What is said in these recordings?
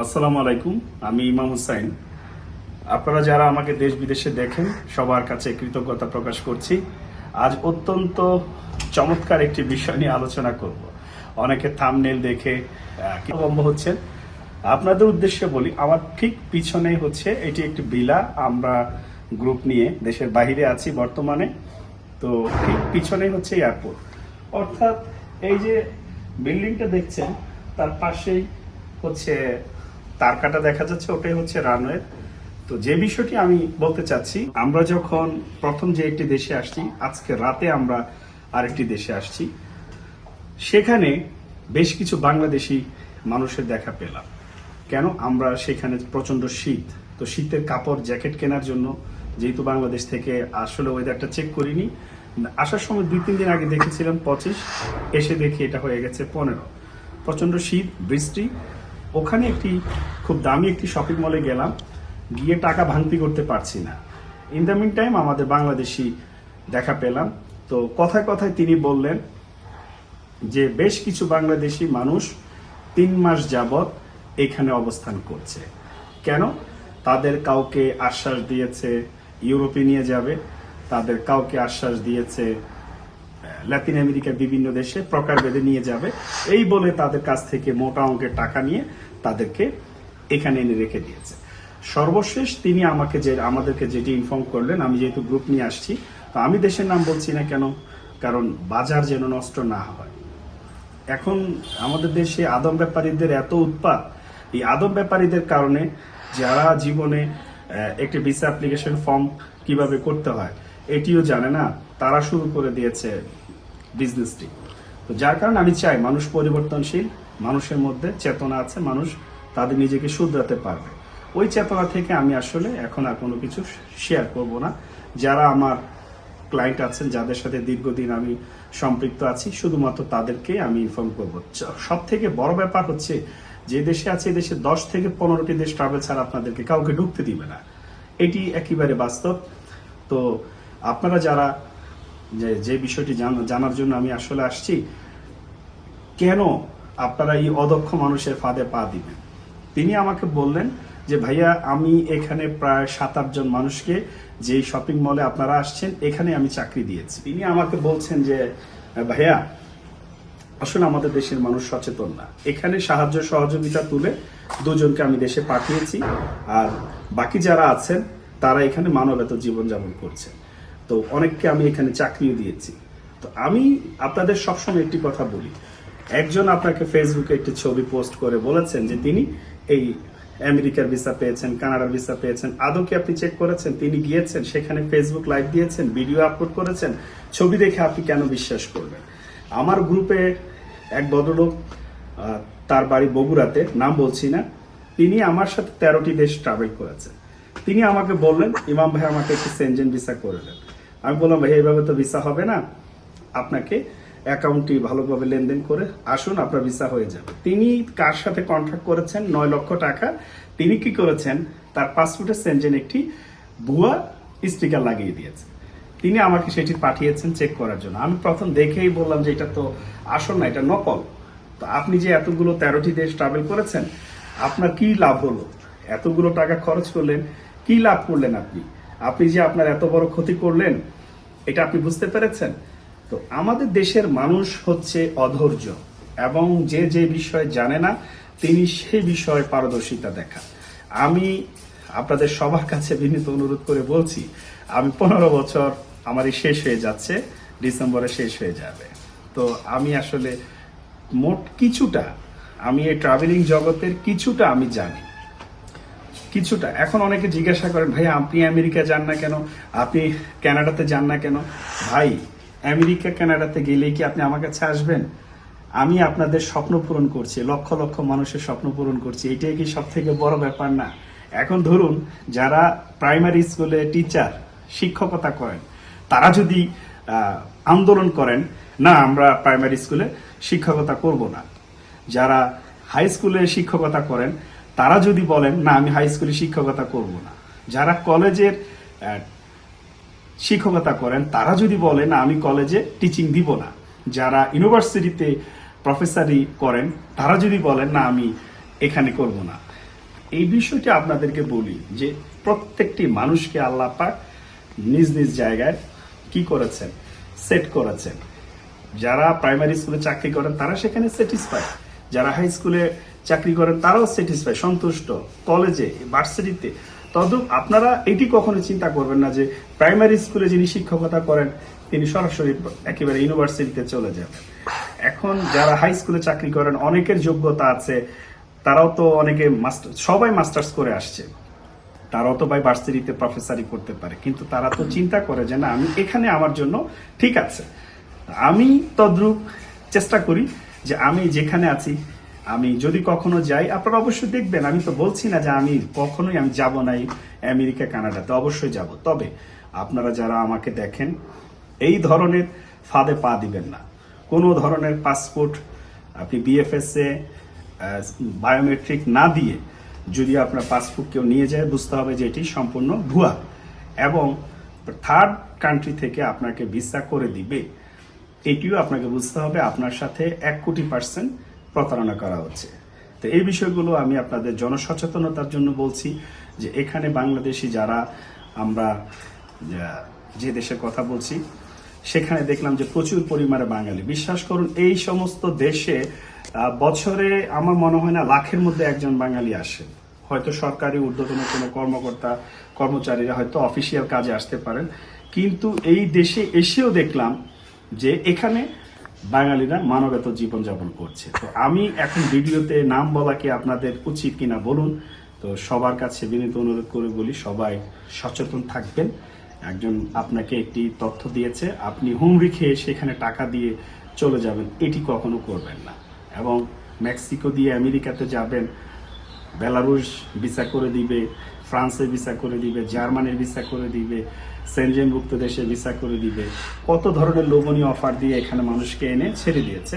আসসালামু আলাইকুম আমি ইমাম হুসাইন। আপনারা যারা আমাকে দেশ বিদেশে দেখেন সবার কাছে কৃতজ্ঞতা প্রকাশ করছি। আজ অত্যন্ত চমৎকার একটি বিষয় নিয়ে আলোচনা করব। অনেকে থামনেল দেখে আহ, কি হচ্ছেন। আপনাদের উদ্দেশ্যে বলি আমার ঠিক পিছনে হচ্ছে এটি একটি বিলা আমরা গ্রুপ নিয়ে দেশের বাইরে আছি বর্তমানে। তো ঠিক পিছনেই হচ্ছে এয়ারপোর্ট অর্থাৎ এই যে বিল্ডিংটা দেখছেন তার পাশেই হচ্ছে তারকাটা দেখা যাচ্ছে, ওটাই হচ্ছে রানওয়ে তো যে বিষয়টি আমি বলতে চাচ্ছি, আমরা যখন প্রথম যে একটি দেশে আসছি, আজকে রাতে আমরা আরেকটি দেশে আসছি, সেখানে বেশ কিছু বাংলাদেশি মানুষের দেখা পেলাম। কেন? আমরা সেখানে প্রচণ্ড শীত। তো শীতের কাপড়, জ্যাকেট কেনার জন্য যেহেতু বাংলাদেশ থেকে আসলে ওয়েদারটা চেক করিনি, আসার সময় দুই, তিন দিন আগে দেখেছিলাম পঁচিশ, এসে দেখি এটা হয়ে গেছে পনেরো। প্রচণ্ড শীত, বৃষ্টি ওখানে একটি খুব দামি একটি শপিং মলে গেলাম, গিয়ে টাকা ভাঙতি করতে পারছি না। ইন দ্য মিন টাইম আমাদের বাংলাদেশি দেখা পেলাম। তো কথায় কথায় তিনি বললেন যে, বেশ কিছু বাংলাদেশি মানুষ তিন মাস যাবৎ এখানে অবস্থান করছে। কেন? তাদের কাউকে আশ্বাস দিয়েছে ইউরোপে নিয়ে যাবে, তাদের কাউকে আশ্বাস দিয়েছে লাতিন আমেরিকার বিভিন্ন দেশে প্রকার বেঁধে নিয়ে যাবে। এই বলে তাদের কাছ থেকে মোটা অঙ্কের টাকা নিয়ে তাদেরকে এখানে এনে রেখে দিয়েছে। সর্বশেষ তিনি আমাকে যে, আমাদেরকে যেটি ইনফর্ম করলেন, আমি যেহেতু গ্রুপ নিয়ে আসছি, তো আমি দেশের নাম বলছি না কেন? কারণ বাজার যেন নষ্ট না হয়। এখন আমাদের দেশে আদম ব্যাপারীদের এত উৎপাত, এই আদম ব্যাপারীদের কারণে যারা জীবনে একটি ভিসা অ্যাপ্লিকেশন ফর্ম কীভাবে করতে হয়, এটিও জানে না। তারা শুরু করে দিয়েছে বিজনেসটি তো যার কারণে আমি চাই মানুষ পরিবর্তনশীল, মানুষের মধ্যে চেতনা আছে, মানুষ তাদের নিজেকে শুধরাতে পারবে। ওই চেতনা থেকে আমি আসলে এখন আর কোনো কিছু শেয়ার করব না। যারা আমার ক্লায়েন্ট আছেন, যাদের সাথে দীর্ঘদিন আমি সম্পৃক্ত আছি, শুধুমাত্র তাদেরকে আমি ইনফর্ম করব। সব থেকে বড় ব্যাপার হচ্ছে, যে দেশে আছে, এই দেশে দশ থেকে পনেরোটি দেশ ট্রাভেল ছাড়া আপনাদেরকে কাউকে ঢুকতে দিবে না। এটি একেবারে বাস্তব। তো আপনারা যারা যে যে বিষয়টি জানার জন্য আমি আসলে আসছি, কেন আপনারা এই অদক্ষ মানুষের ফাঁদে পা দিবেন? তিনি আমাকে বললেন যে, ভাইয়া, আমি এখানে প্রায় সাত আটজন মানুষকে যে শপিং মলে আপনারা আসছেন, এখানে আমি চাকরি দিয়েছি। তিনি আমাকে বলছেন যে, ভাইয়া, আসলে আমাদের দেশের মানুষ সচেতন না। এখানে সাহায্য সহযোগিতা তুলে দুজনকে আমি দেশে পাঠিয়েছি, আর বাকি যারা আছেন, তারা এখানে মানবেত জীবনযাপন করছে তো অনেককে আমি এখানে চাকরিও দিয়েছি। তো আমি আপনাদের সবসময় একটি কথা বলি। একজন আপনাকে ফেসবুকে একটি ছবি পোস্ট করে বলেছেন যে তিনি এই আমেরিকার ভিসা পেয়েছেন, কানাডার ভিসা পেয়েছেন, আদৌ কি আপনি চেক করেছেন? তিনি গিয়েছেন, সেখানে ফেসবুক লাইভ দিয়েছেন ভিডিও আপলোড করেছেন, ছবি দেখে আপনি কেন বিশ্বাস করবেন? আমার গ্রুপে এক ভদ্রলোক তার বাড়ি বগুড়াতে, নাম বলছি না, তিনি আমার সাথে তেরোটি দেশ ট্রাভেল করেছেন। তিনি আমাকে বললেন, ইমাম ভাই, আমাকে একটি সেনজেন ভিসা করে দেন। আমি বললাম, ভাই, এইভাবে তো ভিসা হবে না। আপনাকে অ্যাকাউন্টটি ভালোভাবে লেনদেন করে আসুন, আপনার ভিসা হয়ে যাবে। তিনি কার সাথে কন্ট্রাক্ট করেছেন? নয় লক্ষ টাকা। তিনি কি করেছেন? তার পাসপোর্টের সেনজেন একটি ভুয়া স্টিকার লাগিয়ে দিয়েছে। তিনি আমাকে সেটি পাঠিয়েছেন চেক করার জন্য। আমি প্রথম দেখেই বললাম যে এটা তো আসল না, এটা নকল। তো আপনি যে এতগুলো তেরোটি দেশ ট্রাভেল করেছেন, আপনার কি লাভ হলো? এতগুলো টাকা খরচ করলেন, কি লাভ করলেন আপনি? আপনি যে আপনার এত বড় ক্ষতি করলেন, এটা আপনি বুঝতে পেরেছেন? তো আমাদের দেশের মানুষ হচ্ছে অধৈর্য এবং যে যে বিষয় জানে না, তিনি সেই বিষয়ে পারদর্শিতা দেখা আমি আপনাদের সবার কাছে বিনীত অনুরোধ করে বলছি, আমি পনেরো বছর আমারই শেষ হয়ে যাচ্ছে, ডিসেম্বরে শেষ হয়ে যাবে। তো আমি আসলে মোট কিছুটা, আমি এই ট্রাভেলিং জগতের কিছুটা আমি জানি। কিছুটা। এখন অনেকে জিজ্ঞাসা করেন, ভাই, আপনি আমেরিকা যান না কেন? আপনি কানাডাতে যান না কেন? ভাই, আমেরিকা, ক্যানাডাতে গেলেই কি আপনি আমার কাছে আসবেন? আমি আপনাদের স্বপ্ন পূরণ করছি, লক্ষ লক্ষ মানুষের স্বপ্ন পূরণ করছি। এটাই কি সব থেকে বড় ব্যাপার না? এখন ধরুন, যারা প্রাইমারি স্কুলে টিচার, শিক্ষকতা করেন, তারা যদি আন্দোলন করেন, না, আমরা প্রাইমারি স্কুলে শিক্ষকতা করব না। যারা হাই স্কুলে শিক্ষকতা করেন তারা যদি বলেন, না, আমি হাই স্কুলে শিক্ষকতা করব না। যারা কলেজের শিক্ষকতা করেন, তারা যদি বলেন না, আমি কলেজে টিচিং দিব না। যারা ইউনিভার্সিটিতে প্রফেসারি করেন, তারা যদি বলেন, না, আমি এখানে করব না। এই বিষয়টি আপনাদেরকে বলি যে প্রত্যেকটি মানুষকে আল্লাহ পাক নিজ নিজ জায়গায় কি করেছেন? সেট করেছেন। যারা প্রাইমারি স্কুলে চাকরি করেন, তারা সেখানে স্যাটিসফাই যারা হাই স্কুলে চাকরি করেন, তারাও স্যাটিসফাই সন্তুষ্ট। কলেজে ভার্সিটিতে তদ্রূপ আপনারা এটি কখনো চিন্তা করবেন না যে প্রাইমারি স্কুলে যিনি শিক্ষকতা করেন, তিনি সরাসরি একেবারে ইউনিভার্সিটিতে চলে যাবেন। এখন যারা হাই স্কুলে চাকরি করেন, অনেকের যোগ্যতা আছে, তারাও তো অনেকে মাস্টার সবাই মাস্টার্স করে আসছে। তারাও তো ভাই ভার্সিটিতে প্রফেসারি করতে পারে। কিন্তু তারা তো চিন্তা করে যে না, আমি এখানে আমার জন্য ঠিক আছে। আমি তদ্রূপ চেষ্টা করি যে আমি যেখানে আছি আমি যদি কখনো যাই, আপনারা অবশ্যই দেখবেন, আমি তো বলছি না যে আমি কখনোই আমি যাব নাই আমেরিকা, কানাডাতে, অবশ্যই যাব। তবে আপনারা যারা আমাকে দেখেন, এই ধরনের ফাঁদে পা দিবেন না। কোনো ধরনের পাসপোর্ট আপনি বিএফএসএ বায়োমেট্রিক না দিয়ে যদি আপনার পাসপোর্ট কেউ নিয়ে যায়, বুঝতে হবে যে এটি সম্পূর্ণ ভুয়া এবং থার্ড কান্ট্রি থেকে আপনাকে ভিসা করে দিবে। এটিও আপনাকে বুঝতে হবে, আপনার সাথে এক কোটি পার্সেন্ট প্রতারণা করা হচ্ছে। তো এই বিষয়গুলো আমি আপনাদের জনসচেতনতার জন্য বলছি যে এখানে বাংলাদেশি যারা আমরা যে দেশের কথা বলছি, সেখানে দেখলাম যে প্রচুর পরিমাণে বাঙালি। বিশ্বাস করুন, এই সমস্ত দেশে বছরে আমার মনে হয় না লাখের মধ্যে একজন বাঙালি আসে। হয়তো সরকারি, ঊর্ধ্বতন কোনো কর্মকর্তা, কর্মচারীরা হয়তো অফিসিয়াল কাজে আসতে পারেন। কিন্তু এই দেশে এসেও দেখলাম যে এখানে বাঙালিরা মানবেত জীবনযাপন করছে। তো আমি এখন ভিডিওতে নাম বলা কি আপনাদের উচিত কিনা বলুন। তো সবার কাছে বিনীত অনুরোধ করে বলি, সবাই সচেতন থাকবেন। একজন আপনাকে একটি তথ্য দিয়েছে, আপনি হুমড়ি খেয়ে সেখানে টাকা দিয়ে চলে যাবেন, এটি কখনো করবেন না। এবং মেক্সিকো দিয়ে আমেরিকাতে যাবেন, বেলারুশ ভিসা করে দিবে ফ্রান্সে ভিসা করে দিবে, জার্মানির ভিসা করে দিবে, সেনজেনভুক্ত দেশে ভিসা করে দিবে। কত ধরনের লোভনীয় অফার দিয়ে এখানে মানুষকে এনে ছেড়ে দিয়েছে।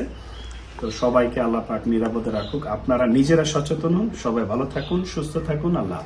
তো সবাইকে আল্লাহ পাক নিরাপদে রাখুক। আপনারা নিজেরা সচেতন হন। সবাই ভালো থাকুন, সুস্থ থাকুন। আল্লাহ।